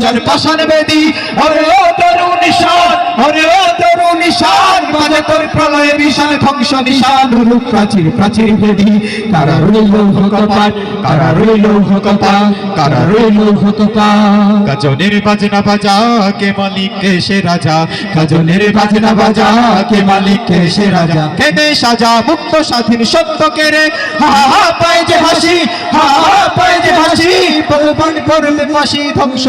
পূজার পাশান বেদি ওরে ও তরু নিশান ওরে ও তরু নিশান বাজে তোর প্রলয় বিশাল ধ্বংস নিশান, রূপ প্রাচীর প্রাচীর বেদি কারা রইল ভকপাট কারা রইল ভকপাট কারা রইল ভকপাট গাজনের বাজনা বাজা, কে মালিক, কে সে রাজা? গাজনের বাজনা বাজা, কে মালিক, কে সে রাজা? কেঁদে সাজা মুক্ত স্বাধীন সত্য কেড়ে হা হা, পায় যে হাসি, হা হা, পায় যে হাসি। ভগবান করলে ফাঁসি, ধ্বংস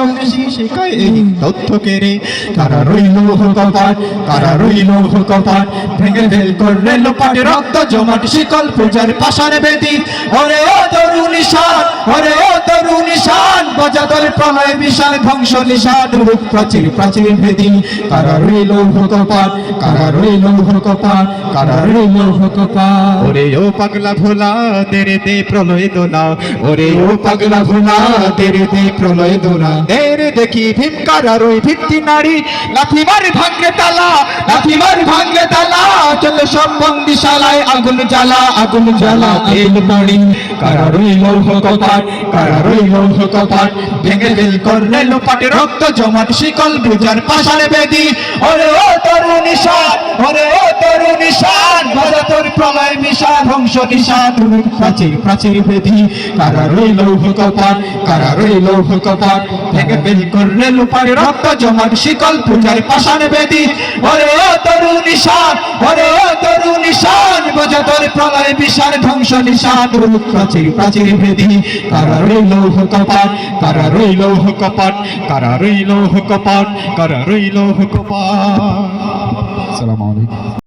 এই তথ্য কেড়ে কারা রইল কপাট কারা রইল কপাট ভেঙে ভেল করলে লোপাট রক্ত জমাট, শিকল পূজার পাশার বেদি। ওরে ও তরুণী ওরে বজাদল প্রলয় বিশাল ধ্বংস নিশান রূপ প্রাচীর প্রাচীর ভেদি কারা রইল কপাট কারা রইল কপাট কারা রইল কপাট ওরে ও পাগলা ভোলা তেরে দে প্রলয় দোলা। ওরে ও পাগলা ভোলা তেরে দে প্রলয় দোলা। তেরে দেখি ভীমকার আর ওই ভিত্তি নারী? লাথি মারি ভাঙ্গে তালা লাঠি মার ভাঙ্গে তালা। সব বন্দিশালায় আগুন জ্বালা আগুন জ্বালা তেল মরি কারা রইল কপাট কারা রইল কপাট। ভেঙে ফেল করলে লোপাটে রক্ত জমাট, শিকল বুজার পাশার বেদি। ওরে ও তরু মিশা ধ্বংস নিশান প্রাচীর প্রাচীর বেদি কারা রইল কপাট কারা রইল কপাট ভেঙে ফেল করলে লোপাটে রক্ত জমাট, শিকল পূজার পাশানে বেদি ওরে ও তরু নিশান ওরে ও তরু নিশান, বোঝা তোর প্রলয় বিশাল ধ্বংস নিশান প্রাচীর প্রাচীর ভেদি কারা রইল কপাট কারা রইল কপাট কারা রইল কপাট কারা রইল কপাট আসসালামু আলাইকুম।